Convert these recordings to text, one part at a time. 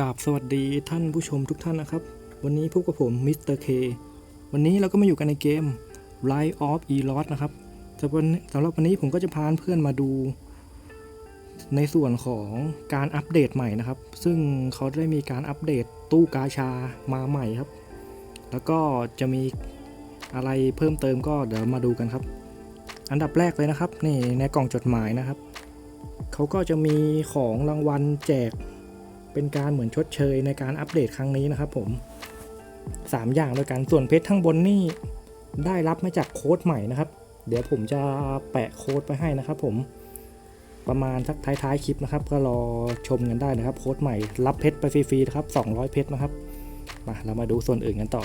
กราบสวัสดีท่านผู้ชมทุกท่านนะครับ วันนี้พบกับผมมิสเตอร์เควันนี้เราก็มาอยู่กันในเกม Rise of e l o s นะครับสำหรับสำหรับวันนี้ผมก็จะพาเพื่อนมาดู ในส่วนของการอัปเดตใหม่นะครับ ซึ่งเขาได้มีการอัปเดตตู้กาชามาใหม่ครับ แล้วก็จะมีอะไรเพิ่มเติมก็เดี๋ยวมาดูกันครับ อันดับแรกเลยนะครับ นี่ในกล่องจดหมายนะครับ เขาก็จะมีของรางวัลแจก เป็นการเหมือนชดเชยในการอัปเดตครั้งนี้นะครับผม 3 อย่างด้วยกันส่วนเพชรข้างบนนี่ได้รับมาจากโค้ดใหม่นะครับ เดี๋ยวผมจะแปะโค้ดไปให้นะครับ ผมประมาณสักท้ายๆคลิปนะครับ ก็รอชมกันได้นะครับโค้ดใหม่รับเพชรไปฟรีๆนะครับ200 เพชรนะครับมาเรามาดูส่วนอื่นกันต่อ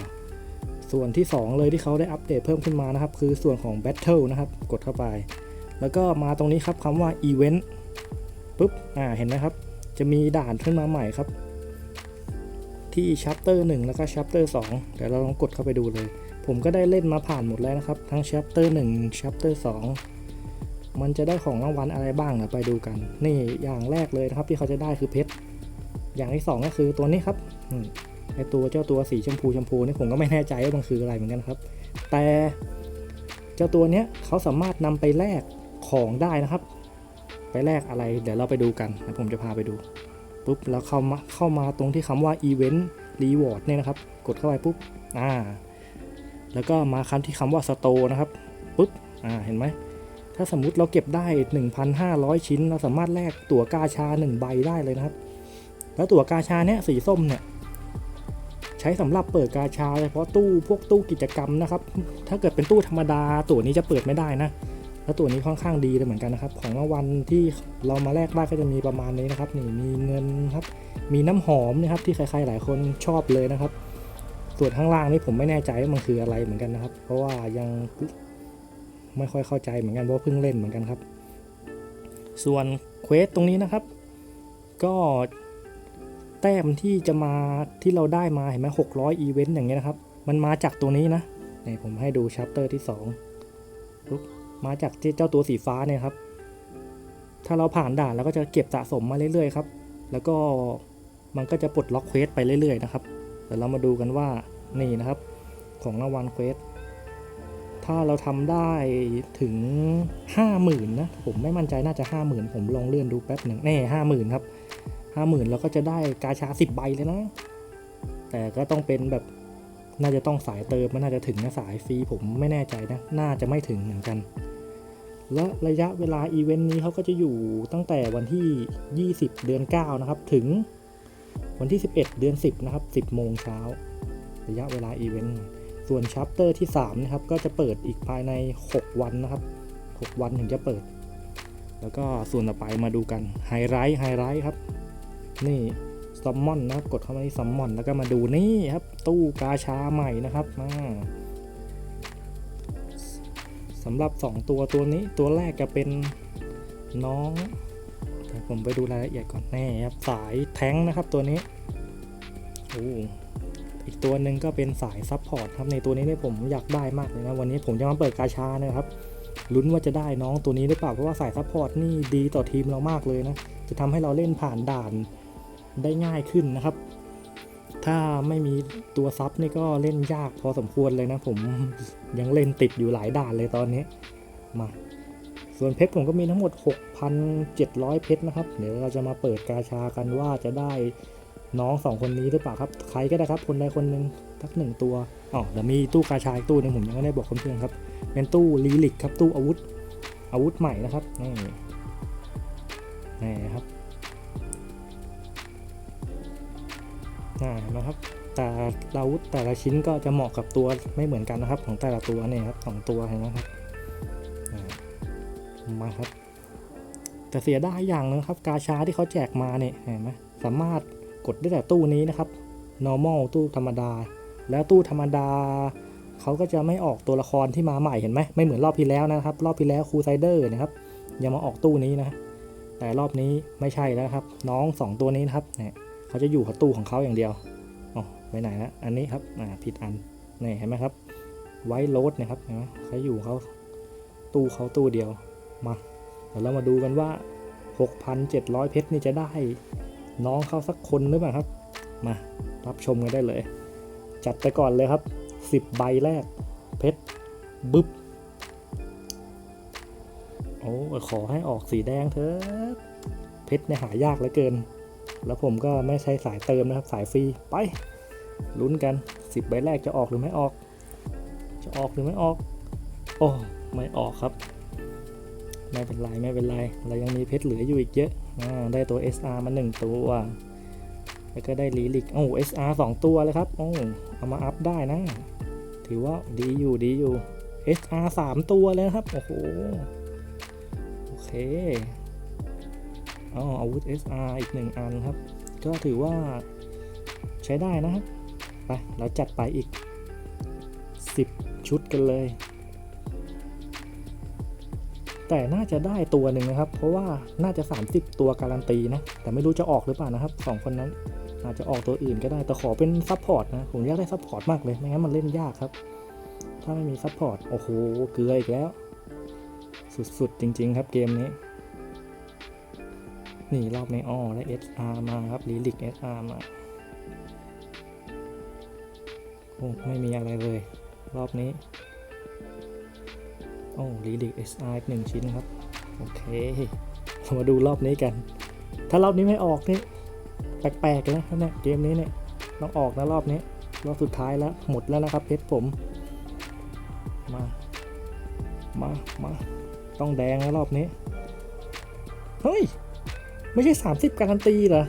ส่วนที่ 2 เลยที่เขาได้อัปเดตเพิ่มขึ้นมานะครับ คือส่วนของ Battle นะครับ กดเข้าไป แล้วก็มาตรงนี้ครับคำว่า Event ปุ๊บอ่าเห็นไหมครับ จะมีด่านขึ้นมาใหม่ครับ ที่ chapter 1แล้วก็ chapter 2เดี๋ยวเราลองกดเข้าไปดูเลย ผมก็ได้เล่นมาผ่านหมดแล้วนะครับ ทั้ง chapter 1 chapter 2มันจะได้ของรางวัลอะไรบ้างนะไปดูกัน นี่อย่างแรกเลยนะครับที่เขาจะได้คือเพชรอย่างที่ 2 ก็คือตัวนี้ครับไอตัวเจ้าตัวสีชมพูชมพูนี่ผมก็ไม่แน่ใจว่ามันคืออะไรเหมือนกันครับ แต่เจ้าตัวเนี้ยเขาสามารถนำไปแลกของได้นะครับ ไปแลกอะไร เดี๋ยวเราไปดูกันนะผมจะพาไปดูปุ๊บแล้วเข้ามาเข้ามาตรงที่คำว่า Event Reward เนี่ยนะครับ กดเข้าไปปุ๊บอ่าแล้วก็มาคำที่คำว่า Store นะครับปุ๊บอ่าเห็นไหมถ้าสมมุติเราเก็บได้ 1,500 ชิ้น เราสามารถแลกตั๋วกาชา 1 ใบได้เลยนะครับ แล้วตั๋วกาชาเนี้ยสีส้มเนี่ยใช้สำหรับเปิดกาชาเฉพาะตู้พวกตู้กิจกรรมนะครับ ถ้าเกิดเป็นตู้ธรรมดาตั๋วนี้จะเปิดไม่ได้นะ แล้วตัวนี้ค่อนข้างดีเลยเหมือนกันนะครับ ของรางวัลที่เรามาแลกได้ก็จะมีประมาณนี้นะครับนี่มีเงินครับ มีน้ำหอมนะครับที่ใครๆหลายคนชอบเลยนะครับ ส่วนข้างล่างนี่ผมไม่แน่ใจว่ามันคืออะไรเหมือนกันนะครับ เพราะว่ายังไม่ค่อยเข้าใจเหมือนกันเพราะเพิ่งเล่นเหมือนกันครับ ส่วนเควสตรงนี้นะครับ ก็แต้มที่จะมาที่เราได้มาเห็นไหมหกร้อยอีเวนต์อย่างเงี้ยนะครับ มันมาจากตัวนี้นะนี่ผมให้ดูชัปเตอร์ที่สองปุ๊บ มาจากเจ้าตัวสีฟ้าเนี่ยครับ ถ้าเราผ่านด่านเราก็จะเก็บสะสมมาเรื่อยๆครับ แล้วก็มันก็จะปลดล็อกเควสไปเรื่อยๆนะครับเดี๋ยวเรามาดูกันว่านี่นะครับ ของรางวัลเควสถ้าเราทำได้ถึง 50,000นะผมไม่มั่นใจน่าจะ 50,000 ผมลองเลื่อนดูแป๊บหนึ่งแน่ห้าหมื่นครับห้าหมื่นเราก็จะได้กาชาสิบใบเลยนะ แต่ก็ต้องเป็นแบบ น่าจะต้องสายเติมมันน่าจะถึงนะสายฟรีผมไม่แน่ใจนะ น่าจะไม่ถึงเหมือนกัน และระยะเวลาอีเวนต์นี้เขาก็จะอยู่ตั้งแต่วันที่ 20 เดือน 9 นะครับ ถึงวันที่ 11 เดือน 10 นะครับ 10 โมงเช้า ระยะเวลาอีเวนต์ ส่วนชัปเตอร์ที่ 3 นะครับ ก็จะเปิดอีกภายใน 6 วันนะครับ 6 วันถึงจะเปิด แล้วก็ส่วนต่อไปมาดูกันไฮไลท์ไฮไลท์ครับ นี่ ซัมมอนนะครับ กดเข้ามาที่ซัมมอนแล้วก็มาดูนี่ครับ ตู้กาชาใหม่นะครับมาสำหรับ 2 ตัวตัวนี้ตัวแรกจะเป็นน้องแต่ผมไปดูรายละเอียดก่อนแน่ครับ สายแท้งนะครับตัวนี้โอ้อีกตัวหนึ่งก็เป็นสายซับพอร์ตครับในตัวนี้เนี่ยผมอยากได้มากเลยนะวันนี้ผมจะมาเปิดกาชานะครับลุ้นว่าจะได้น้องตัวนี้หรือเปล่าเพราะว่าสายซับพอร์ตนี่ดีต่อทีมเรามากเลยนะ จะทำให้เราเล่นผ่านด่าน ได้ง่ายขึ้นนะครับ ถ้าไม่มีตัวซับนี่ก็เล่นยากพอสมควรเลยนะ ผมยังเล่นติดอยู่หลายด่านเลยตอนนี้มาส่วนเพชรผมก็มีทั้งหมด 6,700 เพชรนะครับ เดี๋ยวเราจะมาเปิดกาชากันว่าจะได้น้องสองคนนี้หรือเปล่าครับ ใครก็ได้ครับ คนใดคนหนึ่งทักหนึ่งตัวอ๋อเดี๋ยวมีตู้กาชาอีกตู้หนึงผมยังไม่ได้บอกเพื่อนๆครับ เป็นตู้ลีลิกครับตู้อาวุธอาวุธใหม่นะครับนี่นี่ครับ อ่านะครับแต่อาวุธแต่ละชิ้นก็จะเหมาะกับตัวไม่เหมือนกันนะครับ ของแต่ละตัวเนี่ยครับสองตัวเห็นไหมครับมาครับแต่เสียดายอย่างหนึงครับ กาชาที่เขาแจกมาเนี่ยเห็นไหมสามารถกดได้แต่ตู้นี้นะครับ normal ตู้ธรรมดา แล้วตู้ธรรมดาเขาก็จะไม่ออกตัวละครที่มาใหม่เห็นไหมไม่เหมือนรอบที่แล้วนะครับ รอบที่แล้วครูไซเดอร์นะครับยังมาออกตู้นี้นะแต่รอบนี้ไม่ใช่แล้วครับ น้องสองตัวนี้นะครับเนี่ย เขาจะอยู่กับตู้ของเขาอย่างเดียวอ๋อไปไหนนะอันนี้ครับอ่าผิดอันนี่เห็นไหมครับ ไว้โรดนะครับเห็นไหมเขาอยู่เขาตู้เขาตู้เดียวมาเดี๋ยวเรามาดูกันว่า 6,700 เพชรนี่จะได้ น้องเขาสักคนหรือเปล่าครับ มารับชมกันได้เลย จัดไปก่อนเลยครับ 10 ใบแรก เพชรบึ๊บโอ้ขอให้ออกสีแดงเถอะเพชรเนี่ยหายากเหลือเกิน แล้วผมก็ไม่ใช้สายเติมนะครับ สายฟรี ไป ลุ้นกัน 10 ใบแรกจะออกหรือไม่ออก จะออกหรือไม่ออก โอ้ไม่ออกครับ ไม่เป็นไรไม่เป็นไร เรายังมีเพชรเหลืออยู่อีกเยอะอได้ตัว SR มา 1 ตัว แล้วก็ได้ลีลิกโอ้ SR 2 ตัวเลยครับโอ้เอามาอัพได้นะ ถือว่าดีอยู่ดีอยู่ SR 3 ตัวเลยครับ โอ้โห โอเค อ๋ออาวุธ SR อีก 1 อันครับ ก็ถือว่าใช้ได้นะครับ ไป เราจัดไปอีก 10 ชุดกันเลย แต่น่าจะได้ตัวหนึ่งนะครับ เพราะว่าน่าจะ 30 ตัวการันตีนะ แต่ไม่รู้จะออกหรือเปล่านะครับสองคนนั้นอาจจะออกตัวอื่นก็ได้ แต่ขอเป็นซัพพอร์ตนะ ผมอยากได้ซัพพอร์ตมากเลย ไม่งั้นมันเล่นยากครับ ถ้าไม่มีซัพพอร์ต โอ้โห เกลืออีกแล้ว สุดๆ จริง ๆ ครับเกมนี้ นี่รอบในอ้อและ SR มาครับลีลิก SR มาโอ้ไม่มีอะไรเลย รอบนี้ โอ้ลีลิก SR อีกหนึ่งชิ้นครับ โอเคเรามาดูรอบนี้กัน ถ้ารอบนี้ไม่ออกนี่แปลกๆแล้วนะเกมนี้เนี่ยต้องออกนะรอบนี้ รอบสุดท้ายแล้วหมดแล้วนะครับเพชรผม มา มา มา ต้องแดงแล้วรอบนี้ เฮ้ย ไม่ใช่ 30 การันตีเหรอ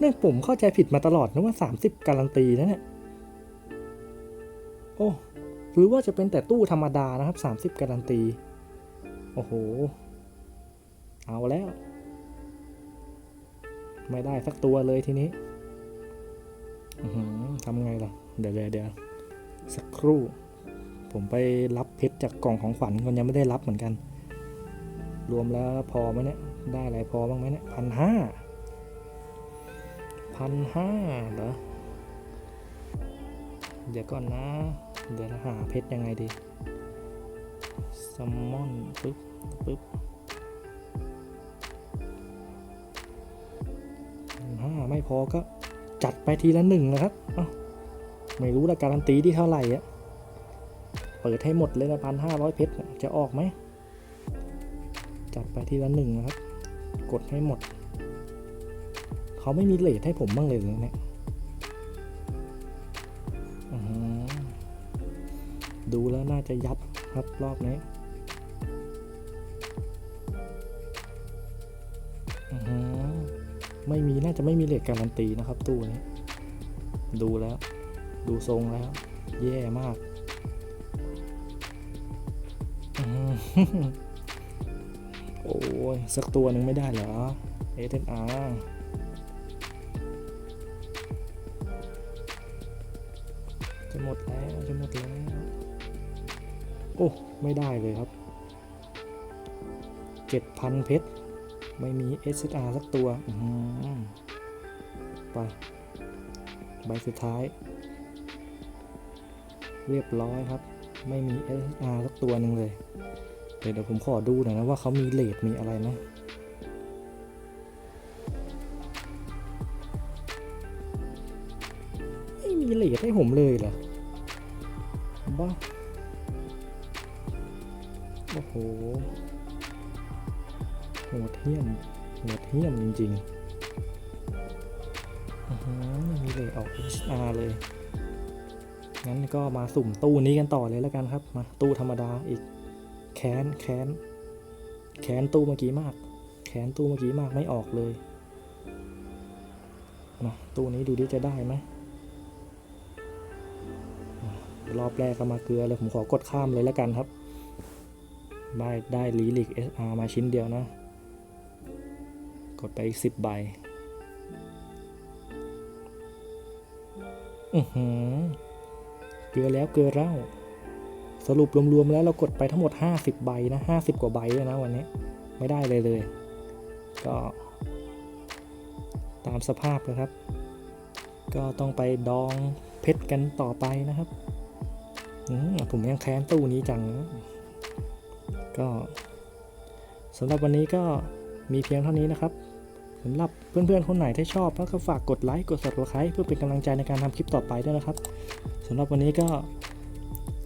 เนี่ยผมเข้าใจผิดมาตลอดนะว่า 30 การันตีนะเนี่ย โอ้หรือว่าจะเป็นแต่ตู้ธรรมดานะครับ 30 การันตี โอ้โห เอาแล้ว ไม่ได้สักตัวเลยทีนี้ทำไงล่ะ เดี๋ยวเดี๋ยวเดี๋ยวสักครู่ ผมไปรับเพชรจากกล่องของขวัญคนยังไม่ได้รับเหมือนกัน รวมแล้วพอไหมเนี่ย ได้อะไรพอบ้างไหมเนี่ยพันห้าพันห้าเหรอ เดี๋ยวก่อนนะ เดี๋ยวหาเพชรยังไงดีซัมมอนปึ๊บปึ๊บห้าไม่พอก็จัดไปทีละหนึ่งนะครับ เอ้า ไม่รู้ละการันตีที่เท่าไหร่อะเปิดให้หมดเลยนะพันห้าร้อยเพชรจะออกไหม จัดไปทีละหนึ่งนะครับ กดให้หมด เขาไม่มีเลทให้ผมบ้างเลยเหรอเนี่ยดูแล้วน่าจะยับครับรอบนี้ไม่มีน่าจะไม่มีเลทการันตีนะครับ ตู้นี้ ดูแล้ว ดูทรงแล้ว แย่มาก อื้อหือ โอ้ย สักตัวหนึ่งไม่ได้เหรอ SNR จะหมดแล้วจะหมดแล้ว โอ้ ไม่ได้เลยครับ 7,000 เพชร ไม่มี SNR สักตัวไป ใบสุดท้าย เรียบร้อยครับ ไม่มี SNR สักตัวหนึ่งเลย เดี๋ยวผมขอดูหน่อยนะว่าเขามีเลทมีอะไรนะไม่มีเลทให้ผมเลยเหรอบ้าโอ้โหโหดเหี้ยมโหดเหี้ยมจริงๆอือหือไม่มีเลทออก HR เลยงั้นก็มาสุ่มตู้นี้กันต่อเลยแล้วกันครับ มาตู้ธรรมดาอีก แค้นแค้นแค้นตู้เมื่อกี้มาก แค้นตู้เมื่อกี้มากไม่ออกเลยมาตู้นี้ดูดิจะได้ไหมรอบแรกก็มาเกลือเลย ผมขอกดข้ามเลยแล้วกันครับ ได้ได้ลีลิก SR มาชิ้นเดียวนะ กดไปอีกสิบใบ อือหือ เกลือแล้วเกลือเล่า สรุปรวมๆแล้วเรากดไปทั้งหมด 50 ใบนะ 50 กว่าใบเลยนะวันนี้ไม่ได้เลยเลย ก็ ตามสภาพนะครับ ก็ต้องไปดองเพชรกันต่อไปนะครับผมยังแค้นตู้นี้จังนะก็สำหรับวันนี้ก็มีเพียงเท่านี้นะครับสำหรับเพื่อนๆคนไหนที่ชอบก็ฝากกดไลค์กด subscribe เพื่อเป็นกำลังใจในการทำคลิปต่อไปด้วยนะครับสำหรับวันนี้ก็